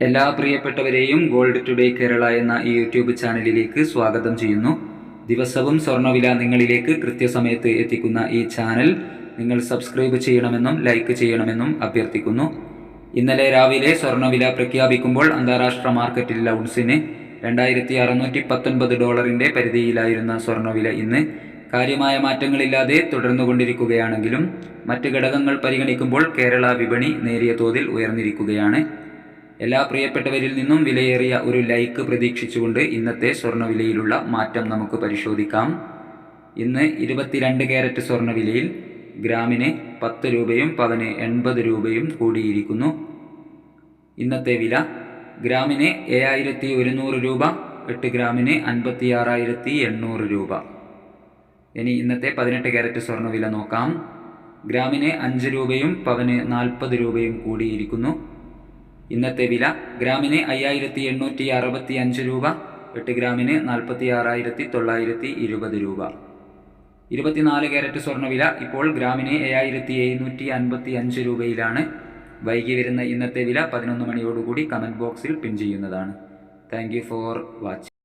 എല്ലാ പ്രിയപ്പെട്ടവരെയും gold today Kerala എന്ന ഈ യൂട്യൂബ് ചാനലിലേക്ക് സ്വാഗതം ചെയ്യുന്നു. ദിവസവും സ്വർണവില നിങ്ങളിലേക്ക് കൃത്യസമയത്ത് എത്തിക്കുന്ന ഈ ചാനൽ നിങ്ങൾ സബ്സ്ക്രൈബ് ചെയ്യണമെന്നും ലൈക്ക് ചെയ്യണമെന്നും അഭ്യർത്ഥിക്കുന്നു. ഇന്നലെ രാവിലെ സ്വർണവില പ്രഖ്യാപിക്കുമ്പോൾ അന്താരാഷ്ട്ര മാർക്കറ്റിൽ ലൗൺസിന് രണ്ടായിരത്തി അറുന്നൂറ്റി പത്തൊൻപത് ഡോളറിന്റെ പരിധിയിലായിരുന്ന സ്വർണവില ഇന്ന് കാര്യമായ മാറ്റങ്ങളില്ലാതെ തുടർന്നുകൊണ്ടിരിക്കുകയാണെങ്കിലും മറ്റ് ഘടകങ്ങൾ പരിഗണിക്കുമ്പോൾ കേരള വിപണി നേരിയ തോതിൽ ഉയർന്നിരിക്കുകയാണ്. എല്ലാ പ്രിയപ്പെട്ടവരിൽ നിന്നും വിലയേറിയ ഒരു ലൈക്ക് പ്രതീക്ഷിച്ചുകൊണ്ട് ഇന്നത്തെ സ്വർണവിലയിലുള്ള മാറ്റം നമുക്ക് പരിശോധിക്കാം. ഇന്ന് ഇരുപത്തിരണ്ട് ക്യാരറ്റ് സ്വർണവിലയിൽ ഗ്രാമിന് പത്ത് രൂപയും പവന് എൺപത് രൂപയും കൂടിയിരിക്കുന്നു. ഇന്നത്തെ വില ഗ്രാമിന് ഏഴായിരത്തി ഒരുന്നൂറ് രൂപ എട്ട് ഗ്രാമിന് അൻപത്തി ആറായിരത്തി എണ്ണൂറ് രൂപ. ഇനി ഇന്നത്തെ പതിനെട്ട് ക്യാരറ്റ് സ്വർണവില നോക്കാം. ഗ്രാമിന് അഞ്ച് രൂപയും പവന് നാൽപ്പത് രൂപയും കൂടിയിരിക്കുന്നു. ഇന്നത്തെ വില ഗ്രാമിന് അയ്യായിരത്തി എണ്ണൂറ്റി അറുപത്തി അഞ്ച് രൂപ എട്ട് ഗ്രാമിന് നാൽപ്പത്തി ആറായിരത്തി തൊള്ളായിരത്തി ഇരുപത് രൂപ. ഇരുപത്തിനാല് ക്യാരറ്റ് സ്വർണവില ഇപ്പോൾ ഗ്രാമിന് ഏഴായിരത്തി എഴുന്നൂറ്റി അൻപത്തി അഞ്ച് രൂപയിലാണ്. വൈകി വരുന്ന ഇന്നത്തെ വില പതിനൊന്ന് മണിയോടുകൂടി കമന്റ് ബോക്സിൽ പിൻ ചെയ്യുന്നതാണ്. Thank for watching